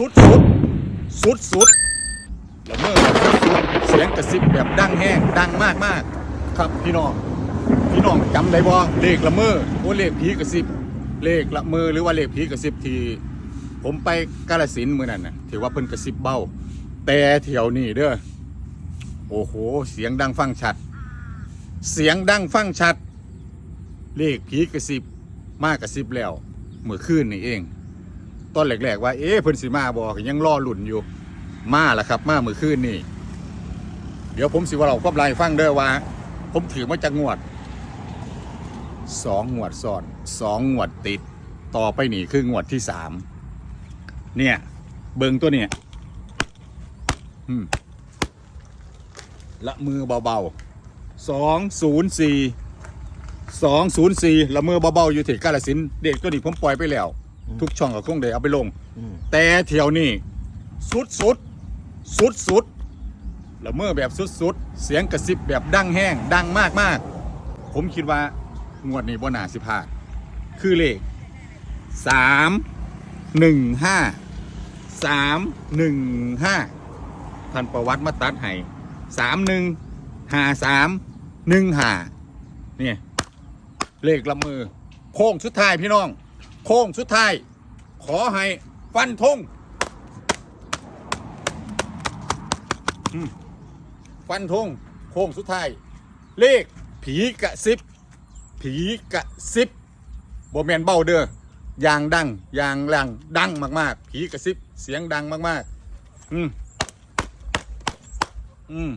สุดสุดสุดสุดละเมอเสียงกระซิบแบบดังแห้งดังมากมากครับพี่น้องพี่น้องจำได้บ่เลขละเมอโอ้เลขผีกระซิบเลขละเมอหรือว่าเลขผีกระซิบที่ผมไปกาลสินธุ์มื้อนั้นนะถือว่าเพิ่นกระซิบเบ้า แต่แถวนี้เด้อโอ้โห เสียงดังฟังชัด เสียงดังฟังชัด เลขผีกระซิบมากกระซิบแล้วเมื่อคืนนี่เอง ตอนแรกๆว่าเอ๊ะเพิ่นสิมาบอกยังรอหลุ่นอยู่ มาแล้วครับ มาเมื่อคืนนี่เดี๋ยวผมสิว่าเราควบไลายฟังเด้อว่า ผมถือมาจากงวดสองงวดซ้อนสองงวดติด ต่อไปนี่คืองวดที่สามเนี่ยเบิงตัวเนี่ยละมือเบาๆสองศูนย์สี่สองศูนย์สี่ละมือเบาๆอยู่ที่กาลสินเด็กตัวนี้ผมปล่อยไปแล้ว ทุกช่องก็คงได้เอาไปลง อืม แต่เที่ยวนี้สุดสุดสุดสุดละเมอแบบสุดสุดเสียงกระซิบแบบดังแห้ง ดังมากมากผมคิดว่างวดนี้บ่น่าสิพลาดคือเลขสามหนึ่งห้าสามหนึ่งห้า ท่านประวัติมาตัดให้สามหนึ่งห้าสามหนึ่งห้าเนี่ย เลขละมือ โค้งสุดท้ายพี่น้อง โค้งสุดท้าย ขอให้ฟันธงฟันธงโค้งสุดท้าย เลขผีกระซิบ ผีกระซิบบแมนเบ้าเด้อยางดังยางแรงดังมาก ๆ ผีกระซิบ เสียงดังมาก ๆ อืมอืม